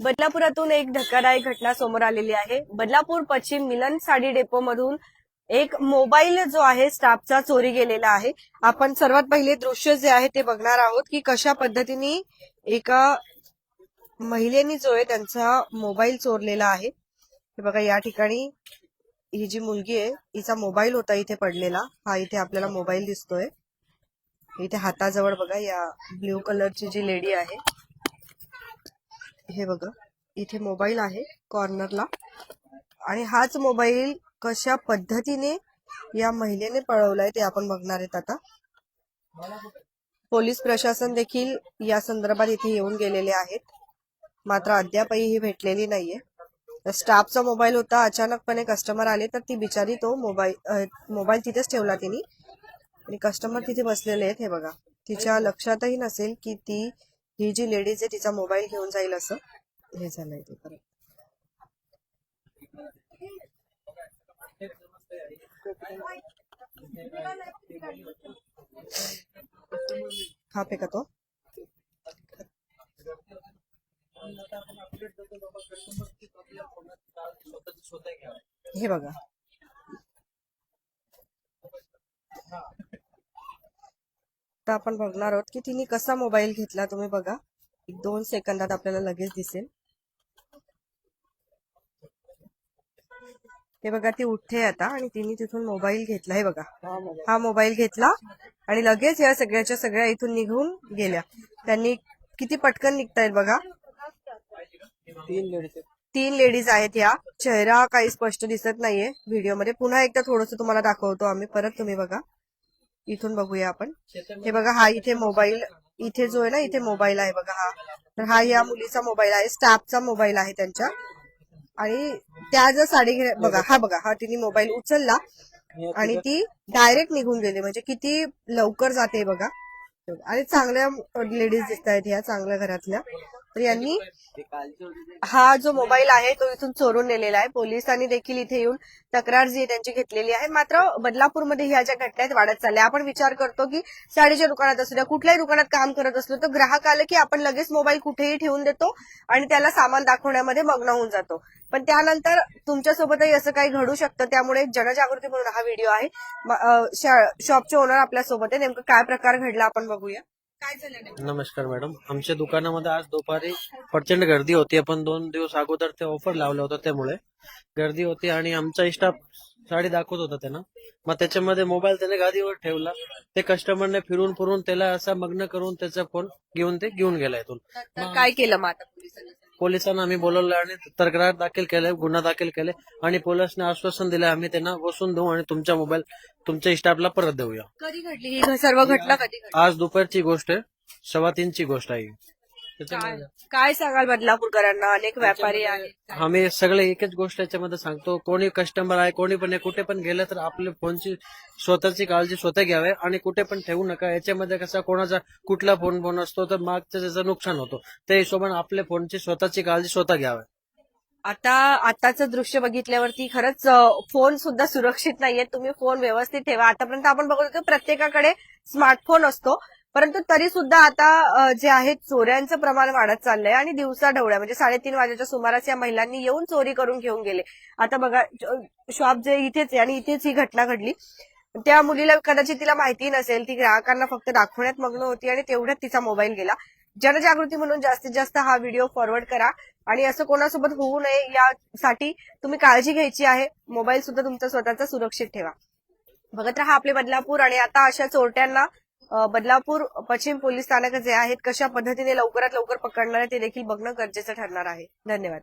बदलापुरातून एक धक्कादायक घटना समोर आलेली आहे. बदलापूर पश्चिम मिलन साडी डेपो मधून एक मोबाईल जो आहे स्टाफचा चोरी गेलेला आहे. आपण सर्वात पहिले दृश्य जे आहे ते बघणार आहोत की कशा पद्धतीने एका महिलेनी जो आहे त्यांचा मोबाईल चोरलेला आहे. हे बघा या ठिकाणी ही जी मुलगी आहे हिचा मोबाईल होता इथे पडलेला. हा इथे आपल्याला मोबाईल दिसतोय. इथे हाताजवळ बघा या ब्ल्यू कलरची जी लेडी आहे हे बघा इथे मोबाईल आहे कॉर्नरला आणि हाच मोबाईल कशा पद्धतीने या महिलेने पळवलाय ते आपण बघणार आहेत आता. पोलीस प्रशासन देखील या संदर्भात इथे येऊन गेलेले आहेत. मात्र अद्यापही ही भेटलेली नाहीये. स्टाफचा मोबाईल होता अचानकपणे कस्टमर आले तर ती बिचारी तो मोबाईल मोबाईल तिथेच ठेवला तिने. आणि कस्टमर तिथे बसलेले आहेत हे बघा. तिच्या लक्षातही नसेल की ती ही जी लेडीज आहे तिचा मोबाईल घेऊन जाईल असं? हे झालंय ते परत हा का तो. हे बघा. आता आपण बघणार आहोत की तिने कसा मोबाईल घेतला तुम्ही बघा. एक दोन सेकंदात आपल्याला लगेच दिसेल. हे बघा ती उठते आता आणि तिने तिथून मोबाईल घेतला. हे बघा. हा मोबाईल घेतला आणि लगेच या सगळ्याच्या सगळ्या इथून निघून गेल्या. त्यांनी किती पटकन निघतायत बघा. तीन लेडीज आहेत. या. चेहरा काही स्पष्ट दिसत नाहीये व्हिडिओमध्ये पुन्हा एकदा थोडस तुम्हाला दाखवतो आम्ही. परत तुम्ही बघा. इथून बघूया आपण. हे बघा हा इथे मोबाईल इथे जो आहे ना इथे मोबाईल आहे बघा हा. तर हा या मुलीचा मोबाईल आहे स्टाफचा मोबाईल आहे त्यांच्या. आणि त्या जर साडी घे बघा हा बघा हा तिने मोबाईल उचलला आणि ती डायरेक्ट निघून गेली. म्हणजे किती लवकर जाते बघा. आणि चांगल्या लेडीज दिसत आहेत ह्या चांगल्या घरातल्या. तर यांनी हा जो मोबाईल आहे तो इथून चोरून नेलेला आहे. पोलिसांनी देखील इथे येऊन तक्रार जी त्यांची घेतलेली आहे. मात्र बदलापूरमध्ये ह्या ज्या घटना आहेत वाढत चालल्या. आपण विचार करतो की साडीच्या दुकानात असू द्या कुठल्याही दुकानात काम करत असलो तर ग्राहक आलं की आपण लगेच मोबाईल कुठेही ठेवून देतो आणि त्याला सामान दाखवण्यामध्ये मग्न होऊन जातो. पण त्यानंतर तुमच्यासोबतही असं काही घडू शकतं. त्यामुळे जनजागृती म्हणून हा व्हिडिओ आहे. शॉपचे ओनर आपल्यासोबत आहे. नेमकं काय प्रकार घडला आपण बघूया? नमस्कार मॅडम. आमच्या दुकानामध्ये आज दुपारी प्रचंड गर्दी होती. आपण दोन दिवस अगोदर ते ऑफर लावलं होतं त्यामुळे. गर्दी होती आणि आमचा स्टाफ साडी दाखवत होता त्यांना. मग त्याच्यामध्ये मोबाईल त्याने गादीवर ठेवला. ते कस्टमरने फिरून फिरून त्याला असा मग्न करून त्याचा फोन घेऊन ते घेऊन गेला इथून. काय केलं मग आता पोलिसांनी? पोलिसांना आम्ही बोलवलं आणि तक्रार दाखल केले गुन्हा दाखल केले आणि पोलिसांनी आश्वासन दिलं आम्ही त्यांना बसून देऊ आणि तुमचा मोबाईल तुमच्या स्टाफला परत देऊया. कधी घडली ही सर्व घटना कधी घडली? आज दुपारची गोष्ट आहे सव्वा तीनची गोष्ट आहे ही. काय- सांगाल बदलापूरकरांना? अनेक व्यापारी आहेत. आम्ही सगळे एकच गोष्ट याच्यामध्ये सांगतो. कोणी कस्टमर आहे कोणी पण आहे, कुठे पण गेलं तर आपल्या फोनची स्वतःची काळजी स्वतः घ्यावे आणि कुठे पण ठेवू नका. याच्यामध्ये कसा कोणाचा कुठला फोन फोन असतो तर मागचं त्याचं नुकसान होतं. त्या हिशोबाने आपल्या फोनची स्वतःची काळजी स्वतः घ्यावी. आता आताचं दृश्य बघितल्यावरती खरंच फोन सुद्धा सुरक्षित नाहीये तुम्ही फोन व्यवस्थित ठेवा. आतापर्यंत आपण बघतो की प्रत्येकाकडे स्मार्टफोन असतो. परंतु तरी सुद्धा आता जे आहे चोऱ्यांचं प्रमाण वाढत चाललंय आणि दिवसा ढवळ्या म्हणजे साडेतीन वाजेच्या सुमारास या महिलांनी येऊन चोरी करून घेऊन गेले. आता बघा शॉप जे इथेच आहे आणि इथेच ही घटना घडली. त्या मुलीला कदाचित तिला माहिती नसेल ती ग्राहकांना फक्त दाखवण्यात मग्न होती आणि तेवढ्यात तिचा मोबाईल गेला. जनजागृती म्हणून जास्तीत जास्त हा व्हिडिओ फॉरवर्ड करा आणि असं कोणासोबत होऊ नये यासाठी तुम्ही काळजी घ्यायची आहे. मोबाईल सुद्धा तुमचा स्वतःचा सुरक्षित ठेवा. बघत राहा आपले बदलापूर आणि आता अशा चोरट्यांना बदलापूर पश्चिम पोलीस स्थानक जे आहेत कशा पद्धतीने लवकरात लवकर पकडणार आहे ते देखील बघणं गरजेचं ठरणार आहे. धन्यवाद.